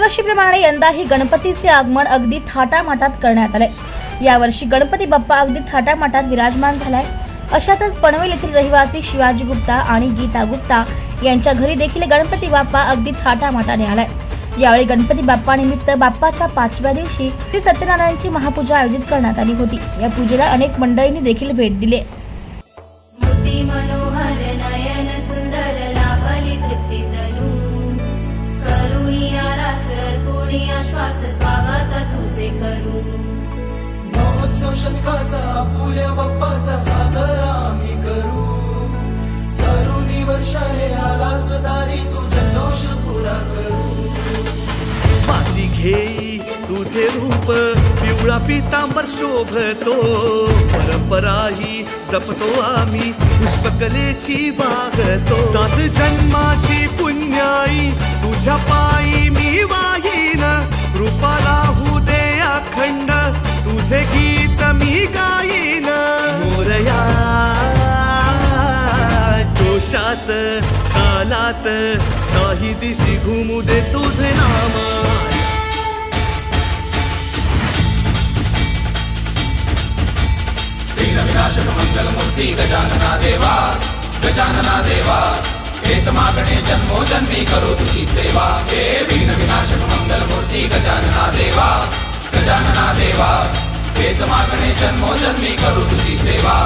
दरवर्षीप्रमाणे यंदाही गणपतीचे आगमन अगदी थाटामाटात करण्यात आले यावर्षी गणपती बाप्पा अगदी थाटामाटात विराजमान झालाय. अशातच पनवेल येथील रहिवासी शिवाजी गुप्ता आणि गीता गुप्ता यांच्या घरी देखील गणपती बाप्पा अगदी थाटामाटाने आलाय. यावेळी गणपती बाप्पा निमित्त बाप्पाच्या पाचव्या दिवशी श्री सत्यनारायणची महापूजा आयोजित करण्यात आली होती. या पूजेला अनेक मंडळींनी देखील भेट दिली. श्वास स्वागत तुझे करू. महोत्सव शतकाचा फुल्या बाप्पाचा साजरा आम्ही करू. सरुनी वर्ष हे आलास दारी तू जल्लोष पुरा करू. माती घेई तुझे रूप पिवळा पितांबर शोभतो. परंपरा ही जपतो आम्ही पुष्पकलेची वागतो. सात जन्माची पुण्याई तुझ्या जोशात तालात नाही दिशी घुमू दे तुझे नाम. विनाशक मंगल मूर्ती गजानना देवा गजानना देवा हेच मागणे जन्मोजन्मी करू तुझी सेवा. हे विघ्नविनाशक मंगलमूर्ती गजानना देवा गजानना देवा हेच मागणे जन्मोजन्मी करू तुझी सेवा.